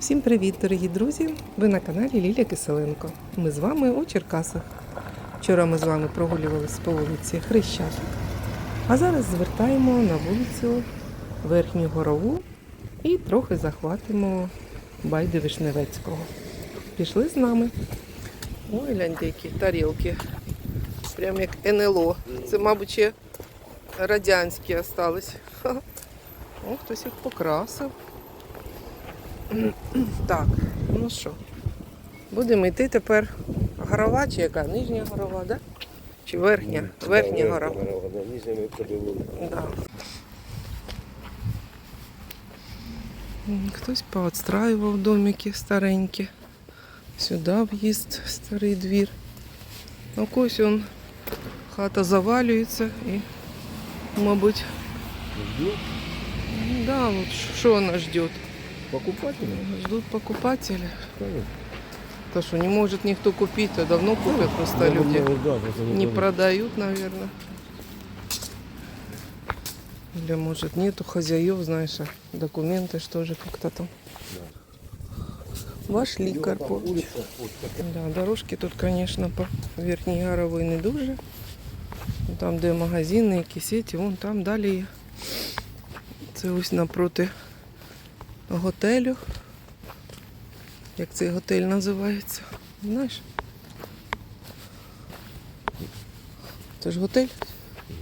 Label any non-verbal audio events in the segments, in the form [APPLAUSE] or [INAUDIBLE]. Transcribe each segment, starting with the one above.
Всім привіт, дорогі друзі! Ви на каналі Лілія Киселенко. Ми з вами у Черкасах. Вчора ми з вами прогулювалися по вулиці Хрещатик, а зараз звертаємо на вулицю Верхню Горову і трохи захватимо Байди Вишневецького. Пішли з нами. Ой, гляньте, які тарілки. Прям як НЛО. Це, мабуть, ще радянські остались. О, хтось їх покрасив. [CLEARS THROAT] Так, ну що, будемо йти тепер горова чи яка? Нижня горова, да? Чи верхня? Верхня гора. Нижня ми подивили. Да. Хтось поотстраював домики старенькі. Сюди в'їзд, старий двір. А ось он хата завалюється і, мабуть, Ждет ну да, вот що вона ждет? покупателя? Ждут покупателя. Конечно. То, что не может никто купить, а давно купят просто Я люди. думаю, да, просто Не думаю. продают, наверное. Или может нету хозяев, знаешь, а документы что же как-то там. Вошли Там Карпович. Улица, вот такая. Да, дорожки тут, конечно, по Верхній Ярової не дуже. Там, де магазини, які сіті, вон там далі є. Це ось напроти готелю. Як цей готель називається? Знаєш? Це ж готель?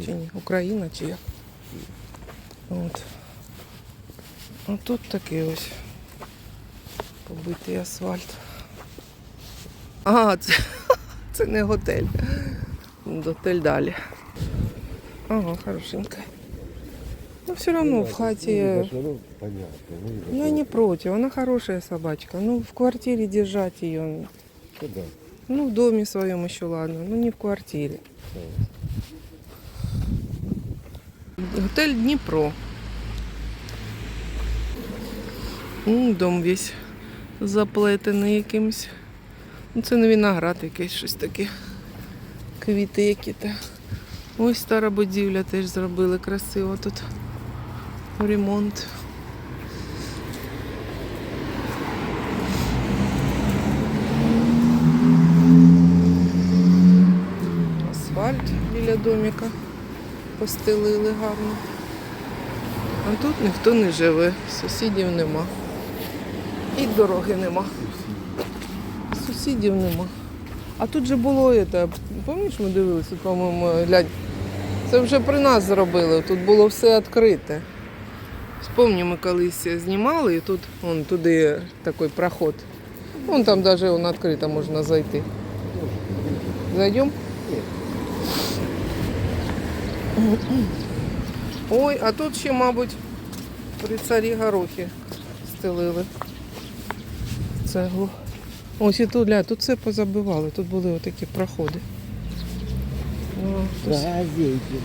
Чи ні? Україна чи як? От. А тут такий ось побитий асфальт. А, це, [LAUGHS] це не готель. Готель далі. Ага, хорошенька. Ну, все равно в хаті. Ну, ну, понятно. Ну, Ну, я не против, она хорошая собачка. Ну, в квартире держать ее. Ну, в доме своем еще ладно, но не в квартире. Готель Дніпро. М, Дом весь заплетений якимось. Ну, це не виноград якийсь щось таке. Квіти які-то. Ось стара будівля теж зробили красиво тут. Ремонт. Асфальт біля домика постелили гарно. А тут ніхто не живе, сусідів нема. І дороги нема. Сусідів нема. А тут же було, это, пам'ятаєш, ми дивилися, по-моєму, це вже при нас зробили, тут було все відкрите. Вспомню, ми колись знімали, і тут вон, туди такий проход. Вон там навіть он відкрито можна зайти. Зайдемо? Ой, а тут ще, мабуть, при царі горохи стелили цеглу. Ось і тут, ля, тут все позабивали, тут були отакі проходи. Хтось, Газейки.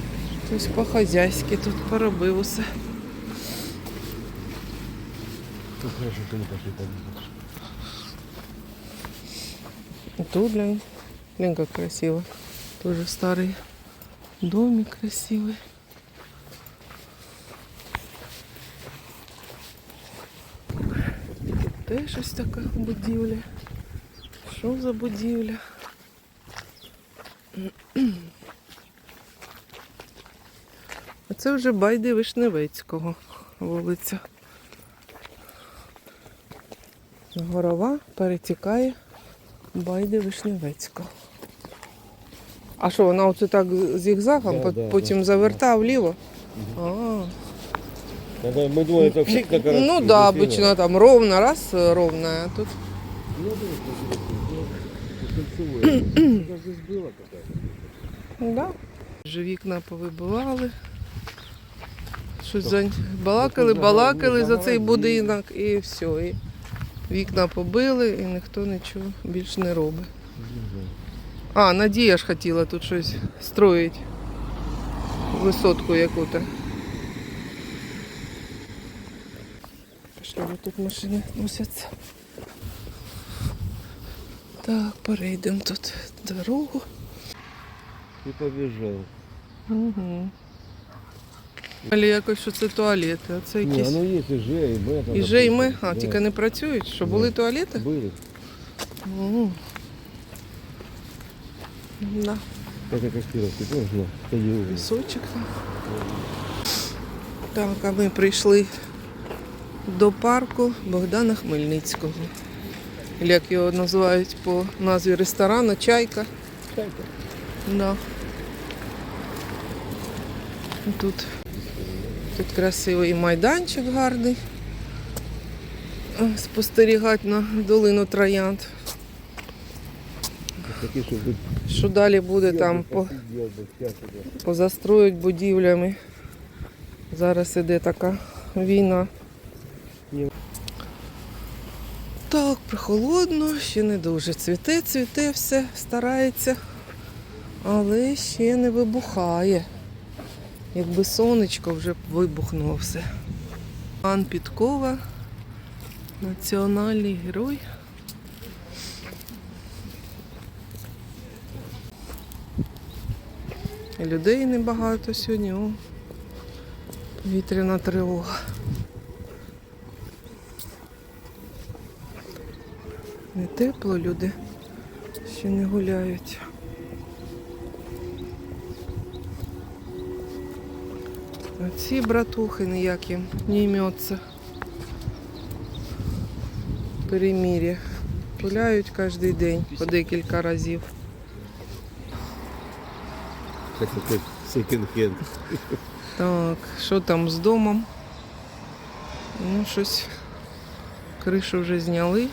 хтось по-хазяйськи тут поробив усе. Тут, глянь, глянь, как красиво. Тоже старый домик красивый. Тут теж ось така будівля. Що за будівля? А це вже Байди Вишневецького вулиця. Горова перетікає Байди Вишневецького. А що, вона оце так зігзагом, Да, по- да, потім да. завертав вліво? А. Когда мы думали, это все как раз. Ну да, обычно там ровно, раз э, ровно, а тут Ну да, это кольцевое. Это [CLEARS THROAT] здесь было какая-то. да. Вже вікна повибивали. Щось за... балакали, балакали за цей будинок і все. І вікна побили, і ніхто нічого більш не робить. А, Надія ж хотіла тут щось строїть. Висотку яку-то. Пішли, тут машини носяться. Так, перейдемо тут дорогу. И побежал. Угу. Але якось, що це туалети, а це якісь. Ні, ну є і Ж, і там І Ж, і ми, а тільки не працюють, що були туалети? Були. М. Да. Каспіровський теж, ну, стадіон. Пісочок там. Так, а ми прийшли до парку Богдана Хмельницького. Як його називають по назві ресторану Чайка. Чайка. Да. Тут, тут красивий майданчик гарний. Спостерігати на долину Троянд. Що далі буде там по, позастроють будівлями. Зараз іде така війна. Так, прохолодно, ще не дуже. Цвіте, цвіте, все старається, але ще не вибухає. Якби сонечко вже б вибухнуло все. Пан Підкова, національний герой. Людей небагато сьогодні. О, повітряна тривога. Не тепло, люди ще не гуляють. Ці братухи ніякі не йметься. Перемір'я. Гуляють кожен день по декілька разів. Так, що там з домом? Ну, щось. Кришу вже зняли.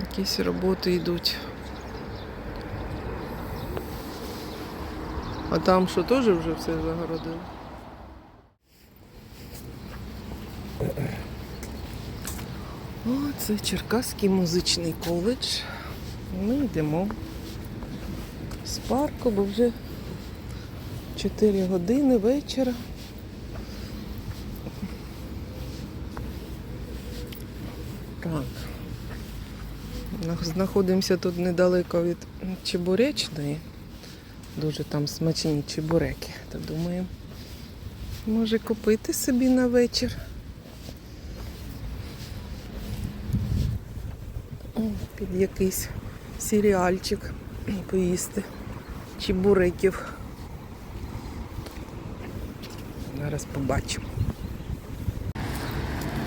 Якісь роботи йдуть. А там що теж вже все загородили? О, це Черкаський музичний коледж. Ми йдемо з парку, бо вже 4 години вечора. Так. Знаходимося тут недалеко від Чебуречної. Дуже там смачні чебуреки. То думаю, може купити собі на вечір. Під якийсь серіальчик поїсти чебуреків. Зараз побачимо.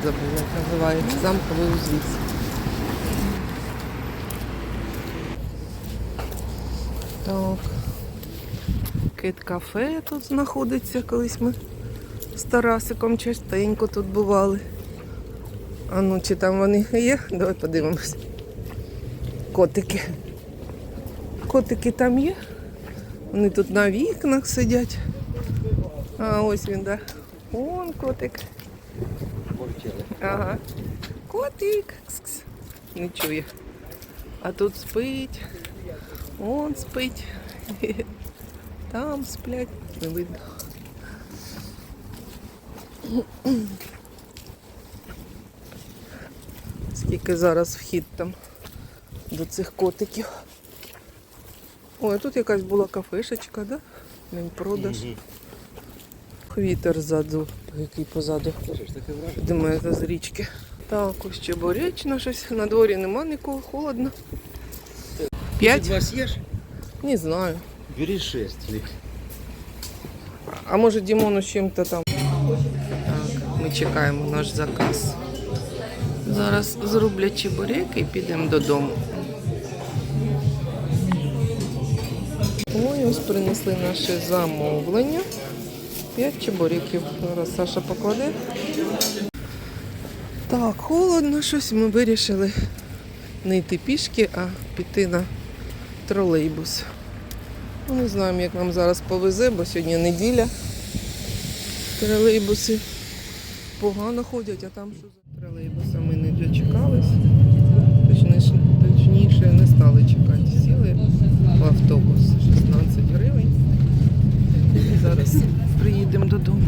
Забула, як називається замковий узвіз. Так. Кит-кафе тут знаходиться, колись ми з Тарасиком частенько тут бували. А ну чи там вони є? Давай подивимось. Котики. Котики там є? Вони тут на вікнах сидять. А ось він, да. Вон котик. Ага. Котик. Кс-кс. Не чує. А тут спить. Он спить. [LAUGHS] Там сплять. Не видно. Скільки зараз вхід там до цих котиків. Ой, тут якась була кафешечка, да? Він продаж. Вітер ззаду, який позаду. Думаю, це з річки. Так, ось чебуречно щось. На дворі нема нікого, холодно. П'ять? Не знаю. Бери шесть. А може Дімону чим-то там. Так, ми чекаємо наш заказ. Зараз зроблять чебуреки і підемо додому. Ой, ось принесли наше замовлення. П'ять чебуреків. Зараз Саша покладе. Так, холодно щось. Ми вирішили не йти пішки, а піти на тролейбус. Ну, не знаємо, як нам зараз повезе, бо сьогодні неділя. Тролейбуси погано ходять, а там що за тролейбуса ми не дочекались. Точніше, точніше не стали чекати. Сіли в автобус 16 гривень. І зараз приїдемо додому.